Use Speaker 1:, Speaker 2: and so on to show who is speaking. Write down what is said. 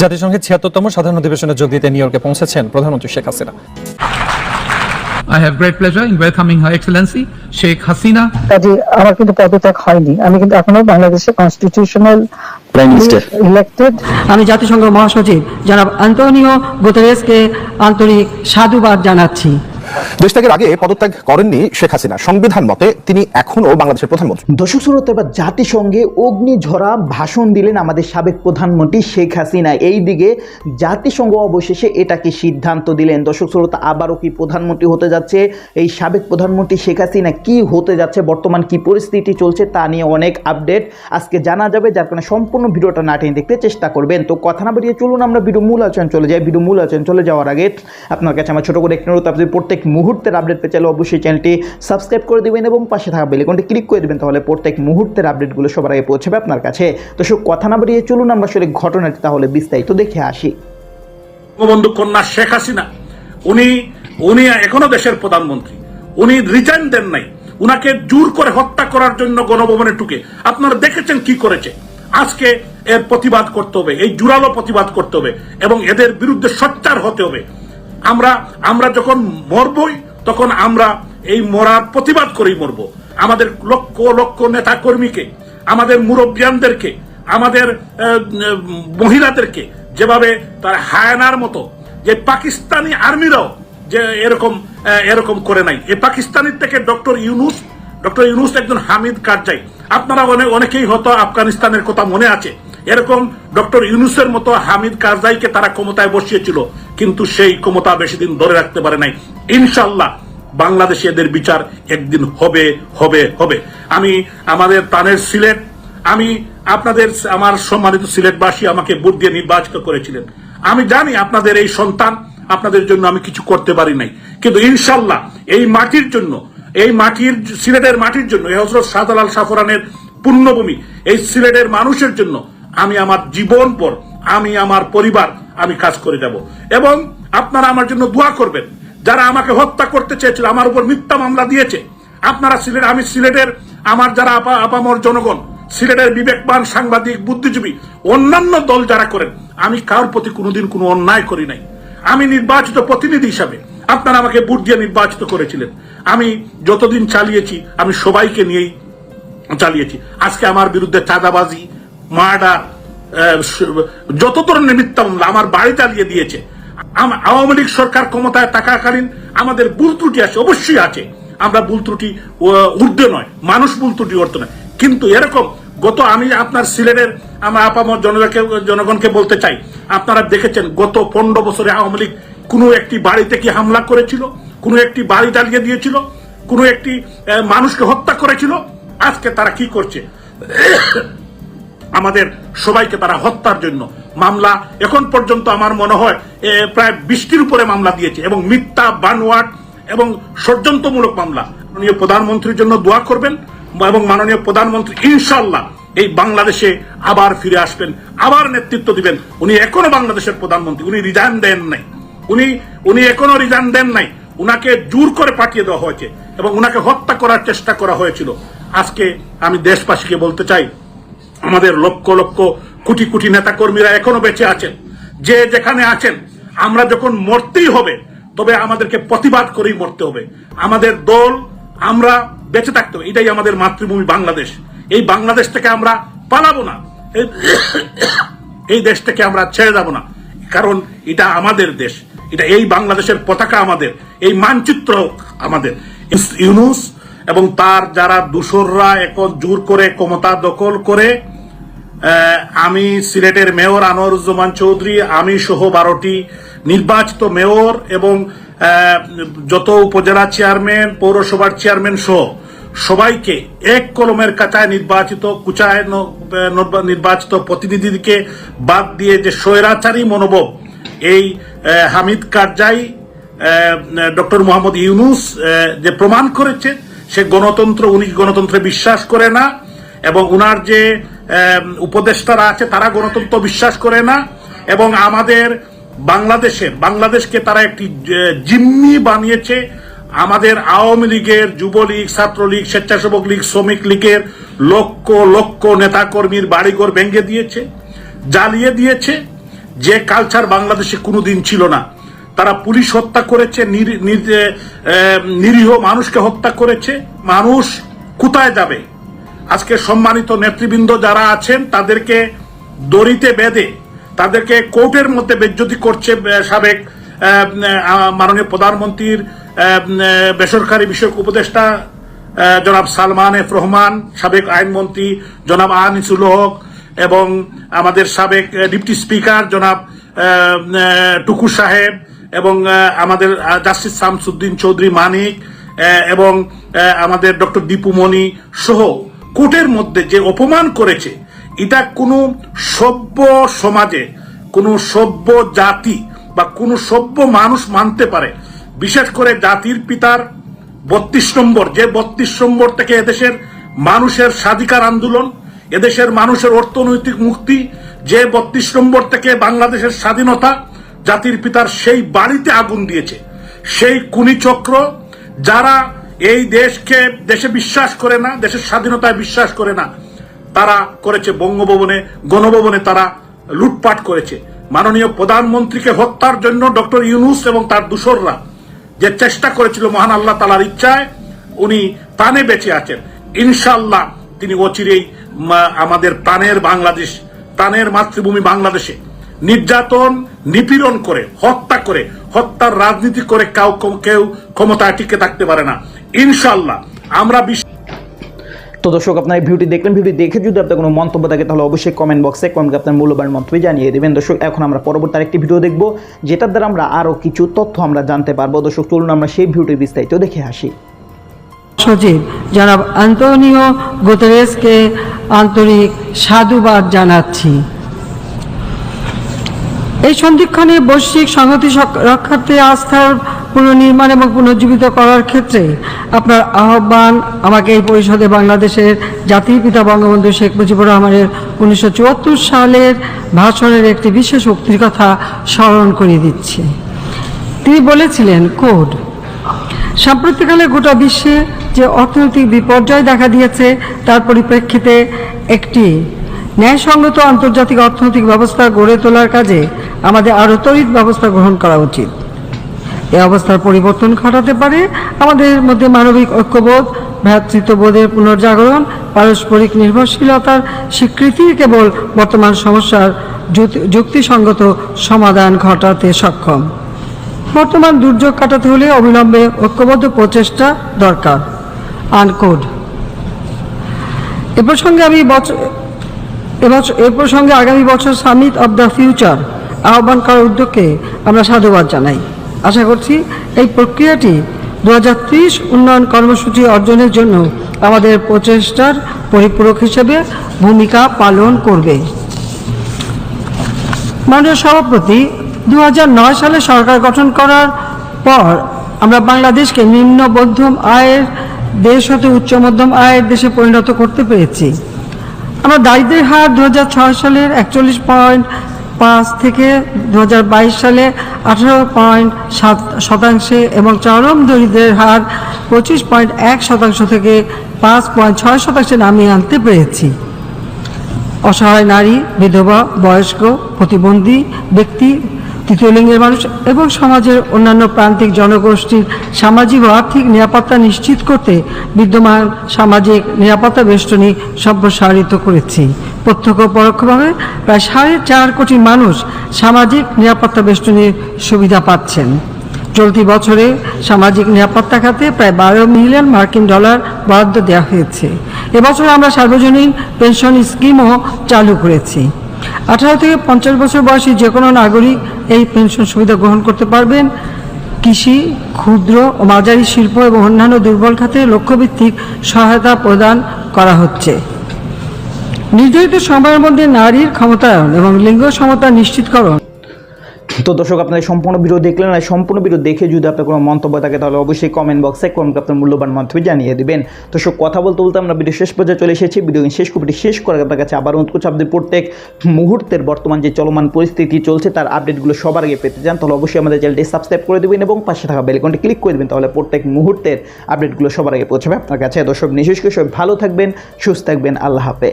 Speaker 1: জাতিসংঘের ছিয়াত্তরতম সাধারণ অধিবেশনে যোগ দিতে নিউ ইয়র্কে পৌঁছেছেন প্রধানমন্ত্রী Sheikh Hasina.
Speaker 2: I have great pleasure in welcoming Her Excellency Sheikh Hasina.
Speaker 3: কাজে আমার কিন্তু পদত্যাগ হয়নি। আমি কিন্তু এখনও বাংলাদেশে কনস্টিটিউশনাল ইলেক্টেড
Speaker 4: আমি জাতিসংঘ মহাসচিব জনাব আন্তোনিও গুতেরেসকে আন্তরিক সাধুবাদ জানাচ্ছি।
Speaker 5: দেশ ত্যাগের আগে পদত্যাগ করেননি শেখ হাসিনা। সংবিধান মতে তিনি এখনও বাংলাদেশের প্রধানমন্ত্রী।
Speaker 6: দর্শক শ্রোতা, এবার জাতিসংঘে অগ্নিঝরা ভাষণ দিলেন আমাদের সাবেক প্রধানমন্ত্রী শেখ হাসিনা। এই দিকে জাতিসংঘ অবশেষে এটাকে সিদ্ধান্ত দিলেন? দর্শক শ্রোতা, আবারও কি প্রধানমন্ত্রী হতে যাচ্ছে? এই সাবেক প্রধানমন্ত্রী শেখ হাসিনা কি হতে যাচ্ছে? বর্তমান কি পরিস্থিতি চলছে তা নিয়ে অনেক আপডেট আজকে জানা যাবে। যার কারণে সম্পূর্ণ ভিডিওটা না দেখতে চেষ্টা করবেন। তো কথা না বেরিয়ে চলুন, আমরা ভিডিও মূল আলোচনা চলে যাই। ভিডিও মূল আলোচনা চলে যাওয়ার আগে আপনার কাছে আমার ছোট করে একটি অনুরোধ, আপনি প্রত্যেক মুহূর্তের আপডেট পেতে চাইলে অবশ্যই চ্যানেলটি সাবস্ক্রাইব করে দেবেন এবং পাশে থাকা বেলিকনটি ক্লিক করে দেবেন, তাহলে প্রত্যেক মুহূর্তের আপডেটগুলো সবার আগে পৌঁছাবে আপনার কাছে। তো সব কথা না বেরিয়ে চলুন আমরা আসলে ঘটনাটি তাহলে বিস্তারিত দেখে আসি।
Speaker 7: বঙ্গবন্ধু কন্যা শেখ হাসিনা, উনি উনি এখনও দেশের প্রধানমন্ত্রী। উনি রিজাইন দেন নাই। উনাকে জোর করে হত্যা করার জন্য গণভবনে টুকে আপনারা দেখেছেন কি করেছে? আজকে এর প্রতিবাদ করতে হবে, এই জোরালো প্রতিবাদ করতে হবে এবং এদের বিরুদ্ধে সোচ্চার হতে হবে। আমরা আমরা যখন মরবই, তখন আমরা এই মরার প্রতিবাদ করেই মরব। আমাদের লক্ষ লক্ষ নেতা কর্মীকে আমাদের মুরব্বিয়ানদেরকে, আমাদের মহিলাদেরকে, যেভাবে তার হায়ানার মতো, যে পাকিস্তানি আর্মিরাও যে এরকম এরকম করে নাই। এই পাকিস্তানের থেকে ডক্টর ইউনুস ডক্টর ইউনুস একজন হামিদ কারজাই। আপনারা অনেক অনেকেই হয়তো আফগানিস্তানের কথা মনে আছে। এরকম ডক্টর ইউনুসের মতো হামিদ কারজাইকে তারা ক্ষমতায় বসিয়েছিল। কিন্তু সেই ক্ষমতা বেশি দিন ধরে রাখতে পারে নাই। ইনশাল্লাহ বাংলাদেশে এদের বিচার একদিন হবে হবে হবে। আমি আমাদের তানের সিলেট, আমি আপনাদের, আমার সম্মানিত সিলেটবাসী আমাকে ভোট দিয়ে নির্বাচিত করেছিলেন। আমি জানি আপনাদের এই সন্তান, আপনাদের জন্য আমি কিছু করতে পারি নাই। কিন্তু ইনশাল্লাহ এই মাটির জন্য, এই মাটির, সিলেটের মাটির জন্য, এই হজরত শাহজালাল সাফরানের পুণ্যভূমি এই সিলেটের মানুষের জন্য আমি আমার জীবন পর, আমি আমার পরিবার আমি কাজ করে যাব। এবং আপনারা আমার জন্য দোয়া করবেন। যারা আমাকে হত্যা করতে চেয়েছিল, আমার উপর মিথ্যা মামলা দিয়েছে, আপনারা সিলেট আমি সিলেটের আমার যারা আপা, আপামর জনগণ, সিলেটের বিবেকবান সাংবাদিক, বুদ্ধিজীবী, অন্যান্য দল যারা করেন, আমি কারোর প্রতি কোনোদিন কোনো অন্যায় করি নাই। আমি নির্বাচিত প্রতিনিধি হিসাবে আপনারা আমাকে ভোট দিয়ে নির্বাচিত করেছিলেন। আমি যতদিন চালিয়েছি, আমি সবাইকে নিয়েই চালিয়েছি। আজকে আমার বিরুদ্ধে চাঁদাবাজি, মার্ডার যত ধরনের মিথ্যা মামলা আমার বাড়ি চালিয়ে দিয়েছে আওয়ামী লীগ সরকার ক্ষমতায় থাকাকালীন আমাদের ভুল ত্রুটি আছে, অবশ্যই আছে। আমরা ভুল ত্রুটি ঊর্ধ্বে নয়, মানুষ ভুল ত্রুটি করতে নয়। কিন্তু এরকম, গত আমি আপনার সিলেটের, আমার আপামর জনগণকে জনগণকে বলতে চাই, আপনারা দেখেছেন, গত পনেরো বছরে আওয়ামী লীগ কোনো একটি বাড়িতে কি হামলা করেছিল? কোনো একটি বাড়ি জ্বালিয়ে দিয়েছিল? কোনো একটি মানুষকে হত্যা করেছিল? আজকে তারা কি করছে? আমাদের সবাইকে তারা হত্যার জন্য মামলা। এখন পর্যন্ত আমার মনে হয় প্রায় বৃষ্টির উপরে মামলা দিয়েছে এবং মিথ্যা বানওয়াট এবং ষড়যন্ত্রমূলক মামলা। মাননীয় প্রধানমন্ত্রীর জন্য দোয়া করবেন এবং মাননীয় প্রধানমন্ত্রী ইনশাল্লাহ এই বাংলাদেশে আবার ফিরে আসবেন, আবার নেতৃত্ব দিবেন। উনি এখনও বাংলাদেশের প্রধানমন্ত্রী, উনি রিজাইন দেন নাই। উনি উনি এখনও রিজাইন দেন নাই। উনাকে জোর করে পাঠিয়ে দেওয়া হয়েছে এবং উনাকে হত্যা করার চেষ্টা করা হয়েছিল। আজকে আমি দেশবাসীকে বলতে চাই আমাদের লক্ষ লক্ষ কোটি কোটি নেতা কর্মীরা এখনও বেঁচে আছেন। যে যেখানে আছেন, আমরা যখন মরতেই হবে, তবে আমাদেরকে প্রতিবাদ করেই মরতে হবে। আমাদের দল, আমরা বেঁচে থাকতে হবে। এটাই আমাদের মাতৃভূমি বাংলাদেশ। এই বাংলাদেশ থেকে আমরা পালাবো না। এই- দেশ থেকে আমরা ছেড়ে যাব না। কারণ এটা আমাদের দেশ। এটা এই বাংলাদেশের পতাকা আমাদের। এই মানচিত্র আমাদের। ইউনুস এবং তার যারা দূষররা এখন জোর করে, ক্ষমতা দখল করে আমি সিলেটের মেয়র আনোয়ারুজ্জামান চৌধুরী, আমি সহ বারোটি নির্বাচিত মেয়র এবং যত উপজেলা চেয়ারম্যান, পৌরসভার চেয়ারম্যান সহ সবাইকে এক কলমের কাঁচায় নির্বাচিত, কুচায় নির্বাচিত প্রতিনিধিকে বাদ দিয়ে যে স্বৈরাচারী মনোভাব, এই হামিদ কারজাই ডক্টর মোহাম্মদ ইউনুস যে প্রমাণ করেছে, সে গণতন্ত্র, উনি গণতন্ত্রে বিশ্বাস করে না এবং উনার যে উপদেষ্টারা আছে, তারা গণতন্ত্র বিশ্বাস করে না। এবং আমাদের বাংলাদেশের, বাংলাদেশকে তারা একটি জিম্মি বানিয়েছে। আমাদের আওয়ামী লীগের যুবলীগ, ছাত্রলীগ, স্বেচ্ছাসেবক লীগ, শ্রমিক লীগের লক্ষ লক্ষ নেতাকর্মীর বাড়িঘর ভেঙে দিয়েছে, জ্বালিয়ে দিয়েছে। যে কালচার বাংলাদেশে কোনোদিন ছিল না। তারা পুলিশ হত্যা করেছে, নির- নির- নিরীহ মানুষকে হত্যা করেছে। মানুষ কোথায় যাবে? আজকে সম্মানিত নেতৃবৃন্দ যারা আছেন, তাদেরকে দড়িতে বেঁধে, তাদেরকে কোর্টের মধ্যে বেজ্জতি করছে সাবেক মাননীয় প্রধানমন্ত্রীর বেসরকারি বিষয়ক উপদেষ্টা জনাব সালমান এফ রহমান, সাবেক আইনমন্ত্রী জনাব আনিসুল হক এবং আমাদের সাবেক ডিপটি স্পিকার জনাব টুকু সাহেব এবং আমাদের জাস্টিস শামসুদ্দিন চৌধুরী মানিক এবং আমাদের ডক্টর দীপু দীপুমণি সহ কোর্টের মধ্যে যে অপমান করেছে, এটা কোনো সভ্য সমাজে, কোনো সভ্য জাতি বা কোনো সভ্য মানুষ মানতে পারে। বিশেষ করে জাতির পিতার বত্রিশ নম্বর, যে বত্রিশ নম্বর থেকে এদেশের মানুষের স্বাধিকার আন্দোলন, এদেশের মানুষের অর্থনৈতিক মুক্তি, যে বত্রিশ নম্বর থেকে বাংলাদেশের স্বাধীনতা, জাতির পিতার সেই বাড়িতে আগুন দিয়েছে। সেই কুনি চক্র যারা এই দেশকে, দেশে বিশ্বাস করে না, দেশের স্বাধীনতায় বিশ্বাস করে না, তারা করেছে বঙ্গভবনে, গণভবনে তারা লুটপাট করেছে। মাননীয় প্রধানমন্ত্রীকে হত্যার জন্য ডক্টর ইউনুস এবং তার দূসররা যে চেষ্টা করেছিল মহান আল্লাহ তালার ইচ্ছায়, উনি প্রাণে বেঁচে আছেন। ইনশাল্লাহ তিনি অচিরেই আমাদের প্রাণের বাংলাদেশ, প্রাণের মাতৃভূমি বাংলাদেশে নির্যাতন, নিপীড়ন করে, হত্যা করে, হত্যার রাজনীতি করে কাউ কেউ ক্ষমতায় টিকে থাকতে পারে না। ইনশাল্লাহ আমরা
Speaker 6: তো দর্শক আপনার এই ভিডিওটি দেখলেন। ভিডিও দেখে যদি আপনার কোনো মন্তব্য থাকে তাহলে অবশ্যই কমেন্ট বক্সে কমেন্ট আপনার মূল্যবান মন্তব্য জানিয়ে দেবেন। দর্শক এখন আমরা পরবর্তী আরেকটি ভিডিও দেখব যেটার দ্বারা আমরা আরও কিছু তথ্য আমরা জানতে পারব। দর্শক চলুন আমরা সেই ভিডিওটি বিস্তারিত দেখে আসি।
Speaker 4: সচিব জনাব আন্তোনিও গুতেরেসকে আন্তরিক সাধুবাদ জানাচ্ছি। এই সন্ধিক্ষণে বৈশ্বিক সংহতি রক্ষার্থে আস্থার পুনর্নির্মাণ এবং পুনর্জীবিত করার ক্ষেত্রে আপনার আহ্বান আমাকে এই পরিষদে বাংলাদেশের জাতির পিতা বঙ্গবন্ধু শেখ মুজিবুর রহমানের উনিশশো চুয়াত্তর সালের ভাষণের একটি বিশেষ উক্তির কথা স্মরণ করিয়ে দিচ্ছে। তিনি বলেছিলেন, কোড, সাম্প্রতিককালে গোটা বিশ্বে যে অর্থনৈতিক বিপর্যয় দেখা দিয়েছে, তার পরিপ্রেক্ষিতে একটি ন্যায়সঙ্গত আন্তর্জাতিক অর্থনৈতিক ব্যবস্থা গড়ে তোলার কাজে আমাদের আরও তড়িৎ ব্যবস্থা গ্রহণ করা উচিত। এই অবস্থার পরিবর্তন ঘটাতে পারে। আমাদের মধ্যে মানবিক ঐক্যবোধ, ভ্রাতৃত্ববোধের পুনর্জাগরণ, পারস্পরিক নির্ভরশীলতার স্বীকৃতি কেবল বর্তমান সমস্যার যুক্তি- যুক্তিসঙ্গত সমাধান ঘটাতে সক্ষম। বর্তমান দুর্যোগ কাটাতে হলে অবিলম্বে ঐক্যবদ্ধ প্রচেষ্টা দরকার। আনকোড। এ প্রসঙ্গে আমি বছর এবছর এ প্রসঙ্গে আগামী বছর সামিট অব দ্য ফিউচার আহ্বান করার উদ্যোগকে আমরা সাধুবাদ জানাই। আশা করছি এই প্রক্রিয়াটি দু হাজার ত্রিশ উন্নয়ন কর্মসূচি অর্জনের জন্য আমাদের প্রচেষ্টার পরিপূরক হিসেবে ভূমিকা পালন করবে। মাননীয় সভাপতি দু হাজার নয় সালে সরকার গঠন করার পর আমরা বাংলাদেশকে নিম্ন মধ্যম আয়ের দেশ হতে উচ্চ মধ্যম আয়ের দেশে পরিণত করতে পেরেছি। আমরা দারিদ্রের হার দু হাজার ছয় সালের একচল্লিশ পয়েন্ট পাঁচ থেকে দু হাজার বাইশ সালে আঠারো পয়েন্ট সাত শতাংশে এবং চরম দরিদ্রের হার পঁচিশ পয়েন্ট এক শতাংশ থেকে পাঁচ পয়েন্ট ছয় শতাংশে নামিয়ে আনতে পেরেছি। অসহায় নারী, বিধবা, বয়স্ক, প্রতিবন্ধী ব্যক্তি তৃতীয় লিঙ্গের মানুষ এবং সমাজের অন্যান্য প্রান্তিক জনগোষ্ঠীর সামাজিক ও আর্থিক নিরাপত্তা নিশ্চিত করতে বিদ্যমান সামাজিক নিরাপত্তা বেষ্টনী সম্প্রসারিত করেছি। প্রত্যক্ষ পরোক্ষভাবে প্রায় সাড়ে চার কোটি মানুষ সামাজিক নিরাপত্তা বেষ্টনীর সুবিধা পাচ্ছেন। চলতি বছরে সামাজিক নিরাপত্তা খাতে প্রায় বারো মিলিয়ন মার্কিন ডলার বরাদ্দ দেওয়া হয়েছে। এবছর আমরা সার্বজনীন পেনশন স্কিমও চালু করেছি। আঠারো থেকে পঞ্চাশ বছর বয়সী যে কোনো নাগরিক এই পেনশন সুবিধা গ্রহণ করতে পারবেন। কৃষি, ক্ষুদ্র ও মাঝারি শিল্প এবং অন্যান্য দুর্বল খাতে লক্ষ্যভিত্তিক সহায়তা প্রদান করা হচ্ছে। নির্ধারিত সময়ের মধ্যে নারীর ক্ষমতায়ন এবং লিঙ্গ সমতা নিশ্চিতকরণ
Speaker 6: তো দর্শক আপনাদের সম্পূর্ণ ভিডিও দেখলেন আর সম্পূর্ণ ভিডিও দেখে যদি আপনার কোনো মন্তব্য থাকে, তাহলে অবশ্যই কমেন্ট বক্সে কমেন্ট আপনার মূল্যবান মন্তব্য জানিয়ে দেবেন। তো সব কথা বলতে বলতে আমরা ভিডিও শেষ পর্যায়ে চলে এসেছি। ভিডিও শেষ কপিটি শেষ করে আপনার কাছে আবার অনুরোধ করছি, আপনি প্রত্যেক মুহূর্তের বর্তমান যে চলমান পরিস্থিতি চলছে, তার আপডেটগুলো সবার আগে পেতে চান, তাহলে অবশ্যই আমাদের চ্যানেলটি সাবস্ক্রাইব করে দেবেন এবং পাশে থাকা বেলকনটি ক্লিক করে দেবেন, তাহলে প্রত্যেক মুহূর্তের আপডেটগুলো সবার আগে পৌঁছাবে আপনার কাছে। দর্শক বিশেষ করে সবাই ভালো থাকবেন, সুস্থ থাকবেন, আল্লাহ হাফেজ।